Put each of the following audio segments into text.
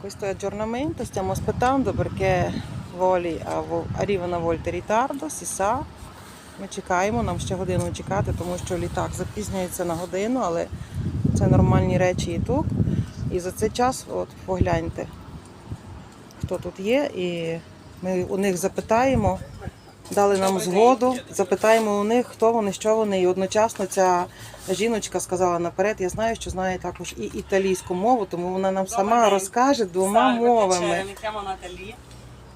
questo è aggiornamento, stiamo aspettando perché волі arrivano a volte in ritardo, si sa. Ми чекаємо, нам ще годину чекати, тому що літак запізнюється на годину, але це нормальні речі і тут. І за цей час, от погляньте, хто тут є, і ми у них запитаємо, дали нам згоду, запитаємо у них, хто вони, що вони. І одночасно ця жіночка сказала наперед, я знаю, що знає також і італійську мову, тому вона нам сама день. розкаже двома мовами. Наталі.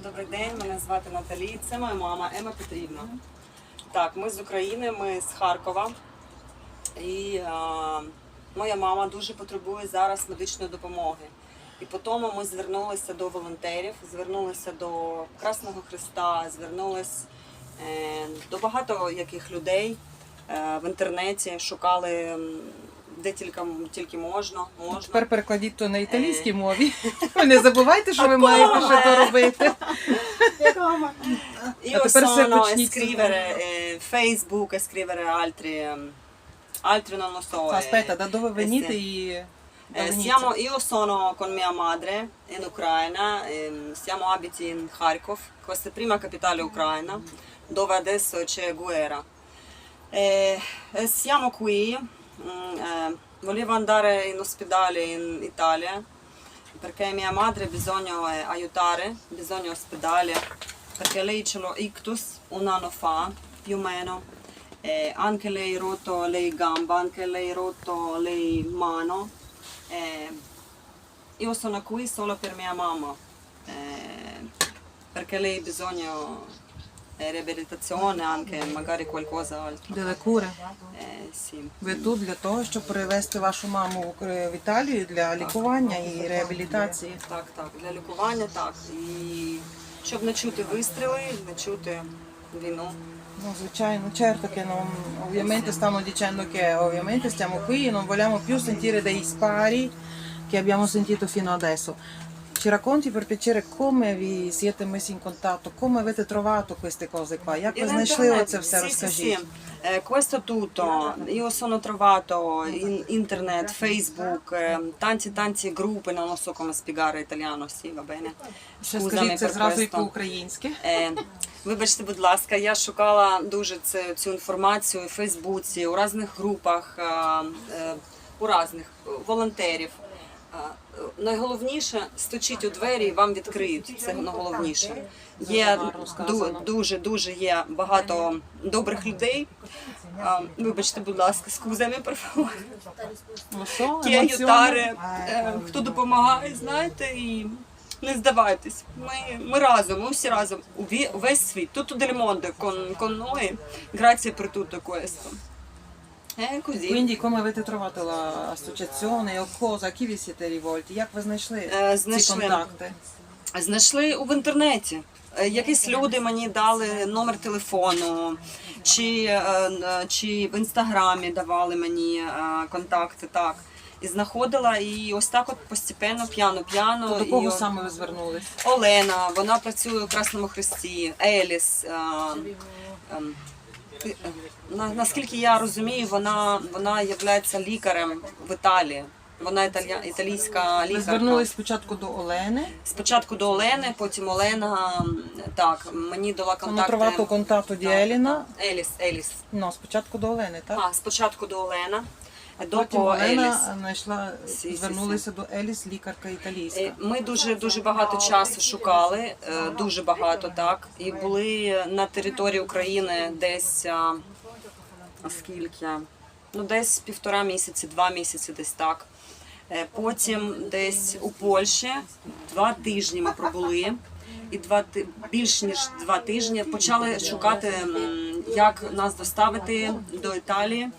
Добрий день, мене звати Наталі. Це моя мама Ема Петрівна. Так, ми з України, ми з Харкова. І а, моя мама дуже потребує зараз медичної допомоги. І по тому ми звернулися до волонтерів, звернулися до Красного Христа, звернулися е, до багато яких людей е, в інтернеті, шукали де тільки, тільки можна. можна. Тепер перекладіть то на італійській мові. Ви не забувайте, що ви маєте ще то робити. Io все sono a scrivere eh, Facebook, a scrivere altri, altri non lo so. Аспета, да dove venite і Eh, siamo, io sono con mia madre in Ucraina, ehm, siamo abiti in Kharkov, questa è la prima capitale ucraina, dove adesso c'è guerra. Eh, eh, siamo qui, mm, eh, volevo andare in ospedale in Italia, perché mia madre bisogna eh, aiutare, bisogna ospedale, perché lei ce l'ha ictus un anno fa, più o meno. Eh, anche lei rotto lei gamba, anche lei rotto lei mano. Eh, io sono qui solo per mia mamma, eh, perché lei ha bisogno di riabilitazione, anche magari qualcosa altro. Delle cure. Eh, sì. Ви тут для того, щоб перевезти вашу маму в Італію для лікування і реабілітації. Так, так, для лікування так. І щоб не чути вистріли, не чути війну. No, звичайno, certo che non, ovviamente stanno dicendo che ovviamente stiamo qui e non vogliamo più sentire dei spari che abbiamo sentito fino adesso. Ci racconti per piacere come vi siete messi in contatto, come avete trovato queste cose qua? Як ви знайшли оце все? Розкажіть. Eh, questo tutto, io sono trovato in internet, Facebook, eh, tanti tanti gruppi, non so come spiegare italiano, sì, va bene. Scusami скажіть це per зразу і questo. по-українськи. Е, вибачте, будь ласка, я шукала дуже це, цю інформацію у Фейсбуці, у різних групах, е, е, у різних волонтерів. Е, Найголовніше стучіть у двері і вам відкриють. Це найголовніше. Є дуже дуже є багато добрих людей. Е, Вибачте, будь ласка, скузами per favore. Ну е, хто допомагає, знаєте, і не здавайтесь. Ми, ми разом, ми всі разом. Уві- Весь світ. Del mondo con, con noi. Grazie per tutto questo. Е, così. Quindi come avete trovato l'associazione o cosa, a chi vi siete rivolti? Як ви знайшли Е, ці знайшли. контакти? Знайшли в інтернеті. Е, Якісь люди мені дали номер телефону, чи, е, е, чи в інстаграмі давали мені е, контакти. Так. І знаходила, і ось так от постепенно, п'яно-п'яно. До кого от- саме ви звернулись? Олена, вона працює у Красному Хресті, Еліс. е, ем, е, на- Наскільки я розумію, вона, вона є лікарем в Італії. Вона італія, італійська Ви лікарка. звернулись спочатку до Олени, Спочатку до Олени, потім Олена так, мені дала контакти. contatto di Так, Elena. Еліс, Еліс. No, спочатку до Олени, так? А, спочатку до Олена, Потім до Еліс. Знайшла, звернулися до Еліс, лікарка італійська. Е, Ми дуже дуже багато часу шукали, е, дуже багато так. І були на території України десь скільки? Ну, десь півтора місяці, два місяці, десь так. Е, Потім десь у Польщі два тижні ми пробули. І два більш ніж два тижні почали шукати, як нас доставити до Італії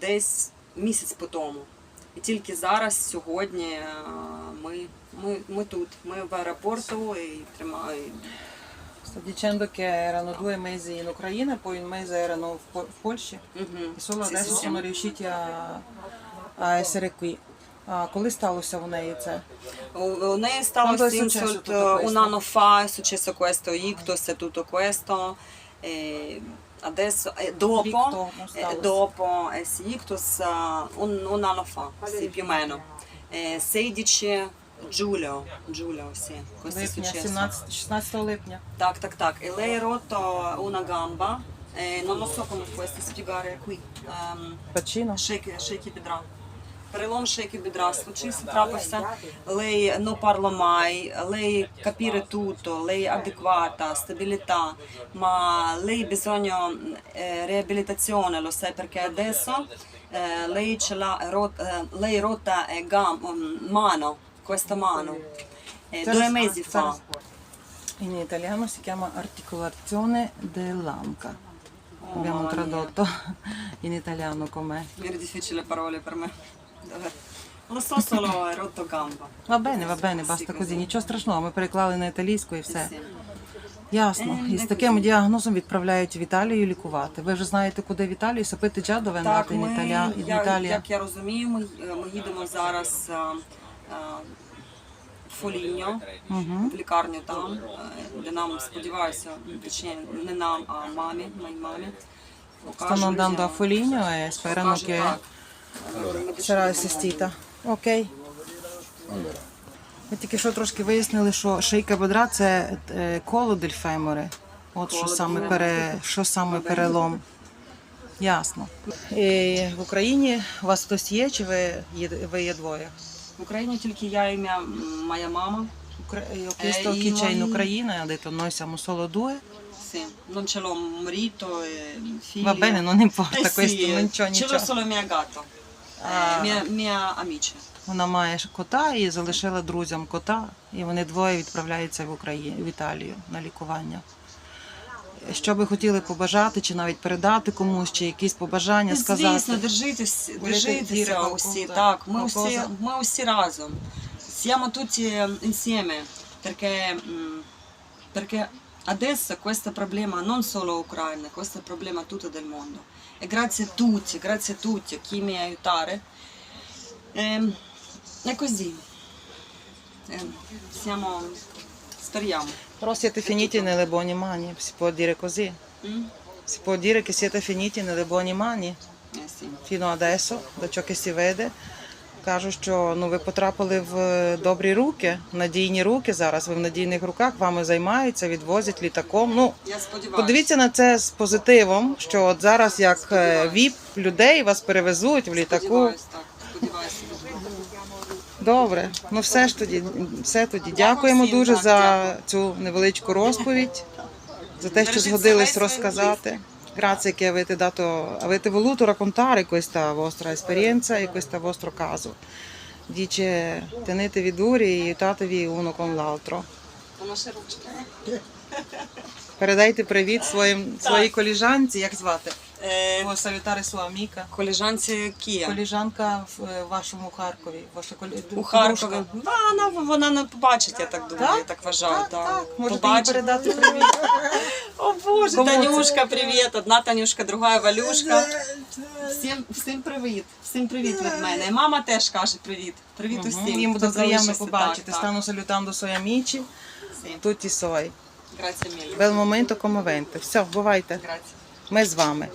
десь місяць по тому. І тільки зараз, сьогодні, е, ми, ми, ми тут. Ми в аеропорту і тримаємо. Sto dicendo che erano due mesi in Ucraina, poi un mese erano в По- в Польщі Угу. і solo adesso sono riusciti a, a essere qui. А коли сталося у неї це? У, у неї сталося інсульт е, fa, successo questo, ictus e tutto questo. E adesso, e dopo, eh, dopo eh, sì, ictus uh, un, un anno fa, sì, più o meno. Eh, 16 Giulio, Giulio, sì, questo è Липня, successo. 17, 16 липня. Так, так, так. E lei ha rotto una gamba, eh, non lo so come potresti spiegare qui. Ehm, Shake, shake it бедра. Перелом шейки бедра случився, трапився. Lei non parla mai, lei capire tutto, lei è adeguata, stabilità, ma lei ha bisogno eh, riabilitazione, lo sai perché adesso eh, lei ce l'ha rot- eh, lei rotta eh, gam- mm, mano, questa mano. Eh, Зараз- due mesi fa. зараз. In italiano si chiama articolazione dell'anca. Abbiamo mamma mia. tradotto in italiano com'è. Era difficile parole per me. Lo so solo è rotto gamba. Va bene, va bene, basta così. Нічого страшного, ми переклали на італійську і все. Ясно. Е, І з таким діагнозом відправляють в Італію лікувати. Ви вже знаєте, куди в Італію? Сапити джа до Так, вендати ми, Italia- я, Italia. як я розумію, ми, ми їдемо зараз а, а, в Фоліньо, в лікарню там, е, де нам, сподіваюся, точніше, не нам, а мамі, моїй мамі. Stanno andando a е, Foligno e sperano покажуть, che так, е, sarà assistita. Окей. Ми тільки що трошки вияснили, що шийка бедра це е, коло дель феморе. От що саме, пере, що саме перелом. Ясно. І в Україні у вас хтось є, чи ви є, ви є двоє? В Україні тільки я ім'я моя мама. Eh, chi c'è in Ucraina ha detto noi siamo solo due. Sì, non ce l'ho marito e figlio. Va bene, non importa Eh questo, non c'ho ce l'ho нічого. solo mia gatto, Eh, mia, mia. Вона має кота і залишила друзям кота, і вони двоє відправляються в Україну, в Італію на лікування. Що би хотіли побажати, чи навіть передати комусь, чи якісь побажання сказати? Звісно, держитесь, Будете держитеся усі. Так, ми усі, ми усі разом. Siamo tutti insieme perché, perché adesso questa problema non solo ucraina, questa problema tutta del mondo. E grazie a tutti, grazie a tutti, a chi mi aiutare. Ehm, è così. Ehm, siamo, speriamo. Però siete finiti nelle buone mani, si può dire così. Mm? Si può dire che siete finiti nelle buone mani Eh sì. fino adesso, da ciò che si vede. Кажу, що ну ви потрапили в добрі руки, надійні руки. Зараз ви в надійних руках вами займаються, відвозять літаком. Ну Я сподіваюся. подивіться на це з позитивом, що от зараз як е, віп людей вас перевезуть в літаку. Так. Сподіваюся. Добре, ну все ж тоді, все тоді. Dякуємо всім, дуже за цю невеличку розповідь, за те, що згодились розказати. Grazie che avete dato, avete voluto raccontare questa vostra esperienza e questo vostro caso. Dice tenetevi duri e aiutatevi uno con l'altro. Передайте привіт своїм своїй коліжанці, як звати? Е, салютари sua amica. коліжанці Кія. Коліжанка в вашому Харкові. Ваша колі... У Харкові. Да, вона, вона не побачить, я так думаю, Так? я так вважаю. Так, так. Можете їй передати привіт. О Боже? Танюшка, привіт. Одна Танюшка, друга Валюшка. Всім, всім привіт. Всім привіт від мене. І мама теж каже привіт. Привіт угу. усім. Їм буде приємно побачити. Стану salutando suoi мічі. Тут і сой. Bel momento commovente. Все, бувайте. Grazie. Ми з вами.